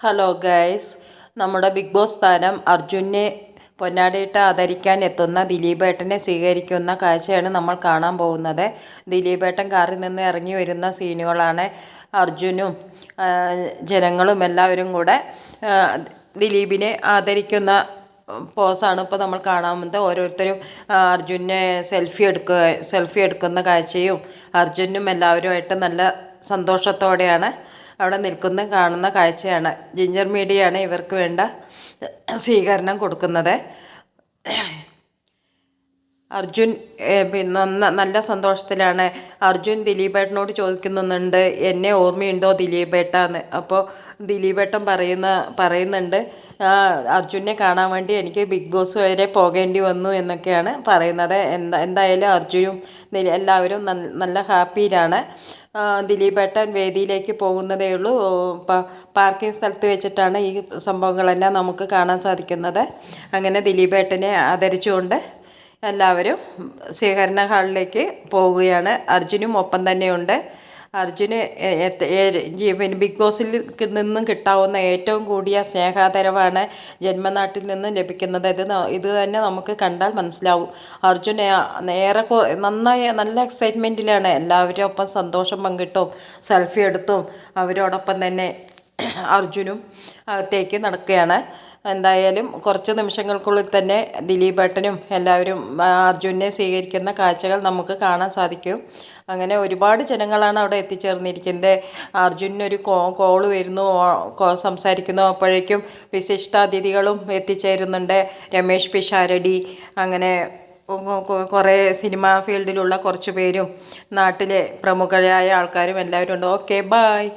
Hello guys നമ്മുടെ big boss താരം അർജുനെ പൊന്നാടിയിട്ട് ആദരിക്കാൻ എത്തുന്ന ദിലീപേട്ടനെ സ്വീകരിക്കുന്ന കാഴ്ചയാണ് നമ്മൾ കാണാൻ പോകുന്നത്. ദിലീപേട്ടൻ കാറിൽ നിന്ന് ഇറങ്ങി വരുന്ന സീനുകളാണ് അർജുനും ജനങ്ങളും എല്ലാവരും കൂടെ ദിലീപിനെ ആദരിക്കുന്ന പോസാണ് ഇപ്പോൾ നമ്മൾ കാണാമെന്ന് ഓരോരുത്തരും അർജുനെ സെൽഫി എടുക്കുക സെൽഫി എടുക്കുന്ന കാഴ്ചയും അർജുനും എല്ലാവരുമായിട്ട് നല്ല സന്തോഷത്തോടെയാണ് അവിടെ നിൽക്കുന്ന കാണുന്ന കാഴ്ചയാണ്. ജിഞ്ചർ മീഡിയയാണ് ഇവർക്ക് വേണ്ട സ്വീകരണം കൊടുക്കുന്നത്. അർജുൻ പിന്നെ നല്ല സന്തോഷത്തിലാണ്. അർജുൻ ദിലീപേട്ടനോട് ചോദിക്കുന്നുണ്ട് എന്നെ ഓർമ്മയുണ്ടോ ദിലീപേട്ടാന്ന്? അപ്പോൾ ദിലീപേട്ടൻ പറയുന്ന പറയുന്നുണ്ട് "ആ, അർജുനെ കാണാൻ വേണ്ടി എനിക്ക് ബിഗ് ബോസ് വരെ പോകേണ്ടി വന്നു എന്നൊക്കെയാണ് പറയുന്നത്. എന്താ എന്തായാലും അർജുനും എല്ലാവരും നല്ല ഹാപ്പിയിലാണ്. ദിലീപേട്ടൻ വേദിയിലേക്ക് പോകുന്നതേ ഉള്ളൂ. പാർക്കിംഗ് സ്ഥലത്ത് വെച്ചിട്ടാണ് ഈ സംഭവങ്ങളെല്ലാം നമുക്ക് കാണാൻ സാധിക്കുന്നത്. അങ്ങനെ ദിലീപേട്ടനെ ആദരിച്ചുകൊണ്ട് എല്ലാവരും സ്വീകരണ ഹാളിലേക്ക് പോവുകയാണ്. അർജുനും ഒപ്പം തന്നെയുണ്ട്. അർജുന് പിന്നെ ബിഗ് ബോസിൽ നിന്നും കിട്ടാവുന്ന ഏറ്റവും കൂടിയ സ്നേഹാതരവാണ് ജന്മനാട്ടിൽ നിന്നും ലഭിക്കുന്നത്. ഇത് ഇത് തന്നെ നമുക്ക് കണ്ടാൽ മനസ്സിലാവും. അർജുൻ ഏ- ഏറെ നന്നായി നല്ല എക്സൈറ്റ്മെന്റിലാണ് എല്ലാവരും ഒപ്പം സന്തോഷം പങ്കിട്ടും സെൽഫി എടുത്തും അവരോടൊപ്പം തന്നെ അർജുനും അകത്തേക്ക് നടക്കുകയാണ്. എന്തായാലും കുറച്ച് നിമിഷങ്ങൾക്കുള്ളിൽ തന്നെ ദിലീപേട്ടനും എല്ലാവരും അർജുനെ സ്വീകരിക്കുന്ന കാഴ്ചകൾ നമുക്ക് കാണാൻ സാധിക്കും. അങ്ങനെ ഒരുപാട് ജനങ്ങളാണ് അവിടെ എത്തിച്ചേർന്നിരിക്കുന്നത്. അർജുനൊരു കോ കോൾ വരുന്നു സംസാരിക്കുന്നു. അപ്പോഴേക്കും വിശിഷ്ടാതിഥികളും എത്തിച്ചേരുന്നുണ്ട്. രമേഷ് പിഷാരടി അങ്ങനെ കൊ- കൊ- കുറേ സിനിമാ ഫീൽഡിലുള്ള കുറച്ച് പേരും നാട്ടിലെ പ്രമുഖരായ ആൾക്കാരും എല്ലാവരും ഉണ്ട്. Okay bye